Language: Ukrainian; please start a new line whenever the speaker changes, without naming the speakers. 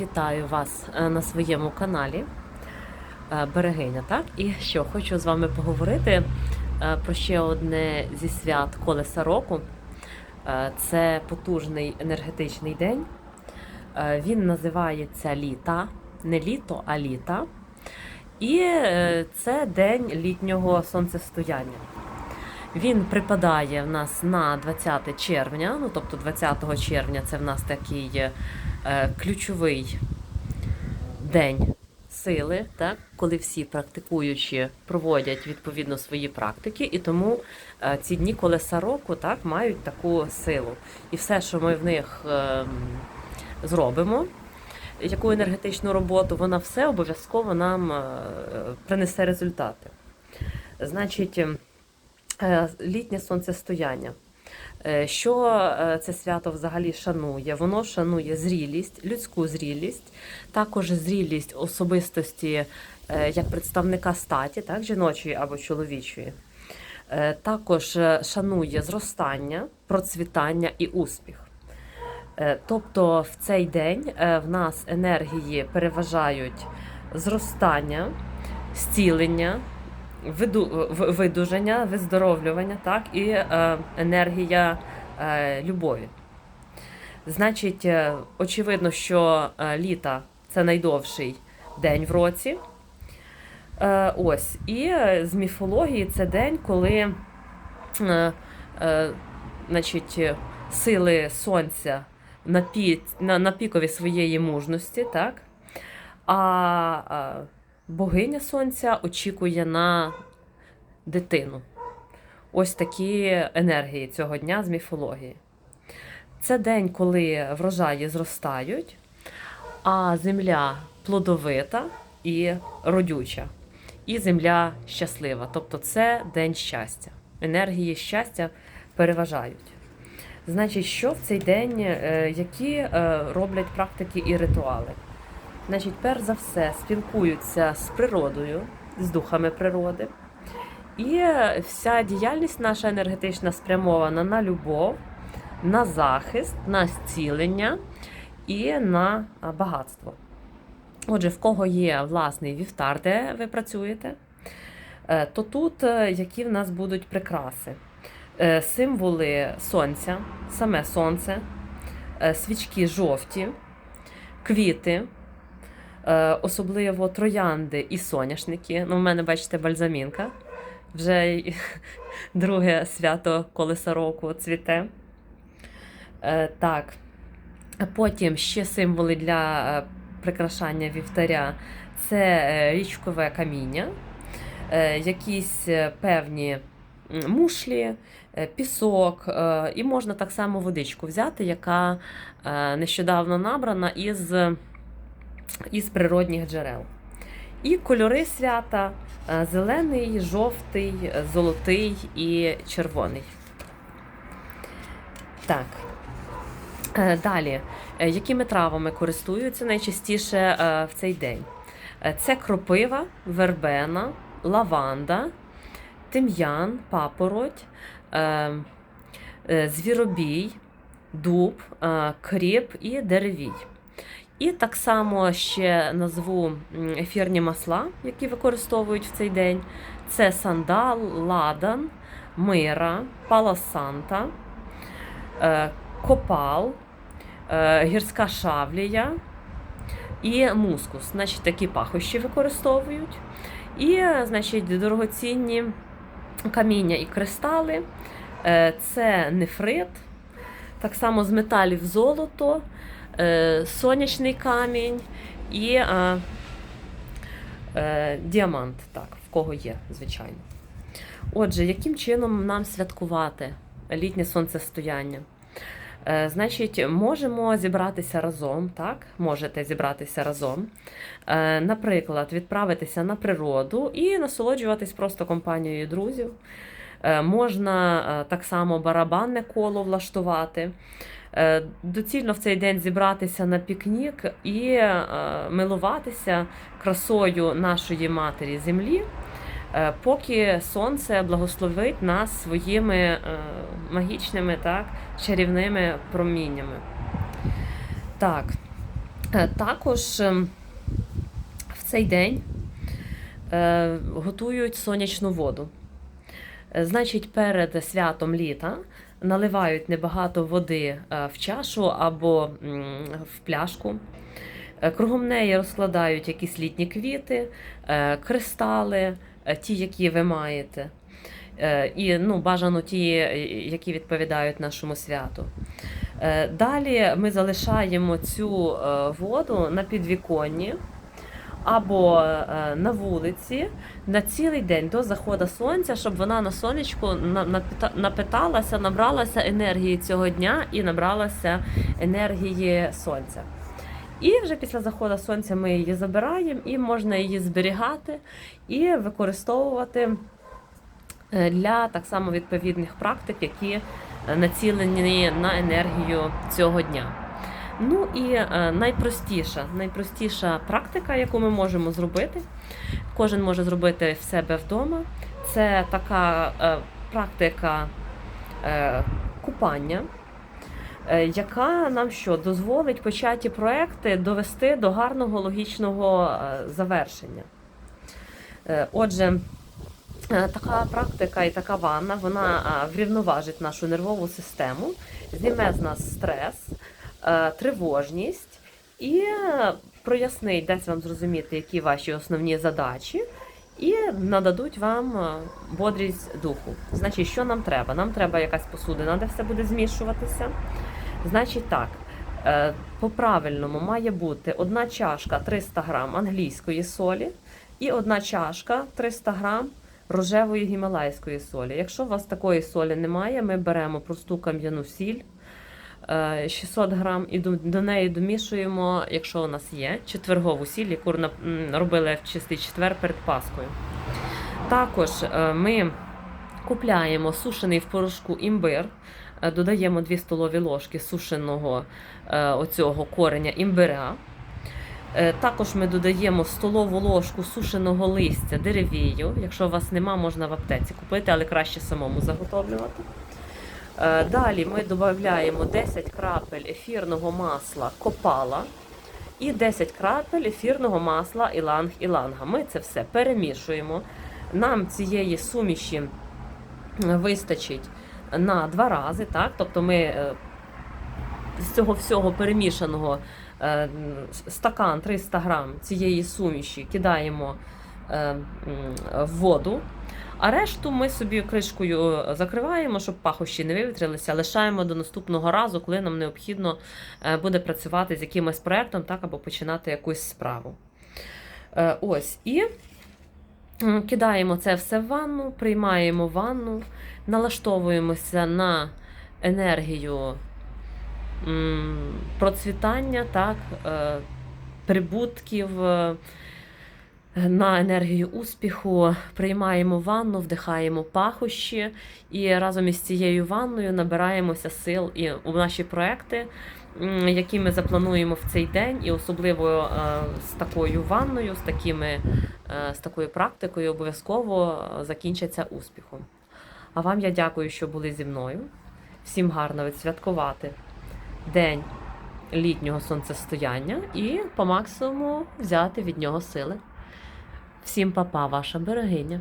Вітаю вас е, на своєму каналі е, Берегиня. Так? І що хочу з вами поговорити е, про ще одне зі свят колеса року. Це потужний енергетичний день. Він називається літа, не літо, а літа. І це день літнього сонцестояння. Він припадає в нас на 20 червня, ну тобто 20 червня це в нас такий ключовий день сили, так, коли всі практикуючі проводять відповідно свої практики, і тому е, ці дні колеса року так, мають таку силу. І все, що ми в них е, зробимо, яку енергетичну роботу, вона все обов'язково нам е, принесе результати. Значить, е, літнє сонцестояння. Е, Що е, це свято взагалі шанує? Воно шанує зрілість, людську зрілість, також зрілість особистості е, як представника статі, так, жіночої або чоловічої. Також шанує зростання, процвітання і успіх. Тобто в цей день в нас енергії переважають зростання, зцілення, виду, в- видужання, виздоровлювання, так, і е, енергія е, любові. Значить, е, очевидно, що е, літа це найдовший день в році. Е, ось. І е, з міфології це день, коли е, е, значить, сили сонця на, пі, на, на пікові своєї мужності, так? А богиня сонця очікує на дитину. Ось такі енергії цього дня з міфології. Це день, коли врожаї зростають, а земля плодовита і родюча, і земля щаслива. Тобто це день щастя. Енергії щастя переважають. Значить, що в цей день, е, які е, роблять практики і ритуали? Значить, перш за все, спілкуються з природою, з духами природи. І вся діяльність наша енергетична спрямована на любов, на захист, на зцілення і на багатство. Отже, в кого є власний вівтар, де ви працюєте, е, то тут е, які в нас будуть прикраси. Е, Символи сонця, саме сонце, свічки жовті, квіти, особливо троянди і соняшники. Ну, в мене, бачите, бальзамінка. Вже друге свято колеса року цвіте. Е, Так. Потім ще символи для е, прикрашання вівтаря це е, річкове каміння, е, якісь е, певні мушлі, е, пісок, е, і можна так само водичку взяти, яка е, нещодавно набрана із, із природних джерел. І кольори свята е, зелений, жовтий, золотий і червоний. Так. Е, Далі, Е, якими травами користуються найчастіше в цей день? Це кропива, вербена, лаванда, тим'ян, папороть, звіробій, дуб, кріп і деревій. І так само ще назву ефірні масла, які використовують в цей день. Це сандал, ладан, мира, паласанта, е, копал, е, гірська шавлія і мускус. Значить, такі пахощі використовують. І, значить, дорогоцінні каміння і кристали. Е, Це нефрит, так само з металів золото, сонячний камінь і е, е, діамант, так, в кого є, звичайно. Отже, яким чином нам святкувати літнє сонцестояння? Е, Значить, можемо зібратися разом, так? Можете зібратися разом. Е, Наприклад, відправитися на природу і насолоджуватись просто компанією друзів. Е, Можна е, так само барабанне коло влаштувати. Е, Доцільно в цей день зібратися на пікнік і е, милуватися красою нашої матері землі, е, поки сонце благословить нас своїми магічними так, чарівними проміннями. Так. Також в цей день готують сонячну воду. Значить, перед святом літа наливають небагато води е, в чашу або в пляшку. Е, Кругом неї розкладають якісь літні квіти, е, кристали, ті, які ви маєте. І ну, бажано ті, які відповідають нашому святу. Далі ми залишаємо цю воду на підвіконні або е, на вулиці на цілий день до заходу сонця, щоб вона на сонечку напиталася, набралася енергії цього дня і набралася енергії сонця. І вже після заходу сонця ми її забираємо, і можна її зберігати і використовувати е, для так само відповідних практик, які націлені на енергію цього дня. Ну і е, найпростіша, найпростіша практика, яку ми можемо зробити, кожен може зробити в себе вдома. Це така е, практика е, купання, яка нам що дозволить початі проекти довести до гарного логічного завершення. Отже, така практика і така ванна вона врівноважить нашу нервову систему, зніме з нас стрес, тривожність і е, прояснить, дасть вам зрозуміти, які ваші основні задачі, і нададуть вам е, бодрість духу. Значить, що нам треба? Нам треба якась посудина, де все буде змішуватися. Значить, так. е, По-правильному має бути одна чашка 300 грам англійської солі і одна чашка 300 грам рожевої гімалайської солі. Якщо у вас такої солі немає, ми беремо просту кам'яну сіль е, 600 грам і до, неї домішуємо, якщо у нас є, четвергову сіль, яку робили в чистий четвер перед Паскою. Також е, ми купляємо сушений в порошку імбир, е, додаємо 2 столові ложки сушеного е, оцього кореня імбиря. Е, Також ми додаємо столову ложку сушеного листя деревію. Якщо у вас нема, можна в аптеці купити, але краще самому заготовлювати. Е, Далі ми додаємо 10 крапель ефірного масла копала і 10 крапель ефірного масла іланг-іланга. Ми це все перемішуємо. Нам цієї суміші вистачить на два рази. Так? Тобто ми е, з цього всього перемішаного е, стакан 300 грам цієї суміші кидаємо в воду. А решту ми собі кришкою закриваємо, щоб пахощі не вивітрилися, лишаємо до наступного разу, коли нам необхідно е, буде працювати з якимось проектом, так або починати якусь справу. Е, Ось і кидаємо це все в ванну, приймаємо ванну, налаштовуємося на енергію процвітання, так, е, прибутків. На енергію успіху приймаємо ванну, вдихаємо пахощі і разом із цією ванною набираємося сил і у наші проекти, які ми заплануємо в цей день, і особливо е, з такою ванною, з, такими, е, з такою практикою обов'язково е, закінчаться успіхом. А вам я дякую, що були зі мною. Всім гарно відсвяткувати день літнього сонцестояння і по максимуму взяти від нього сили. Всім папа, ваша берегиня.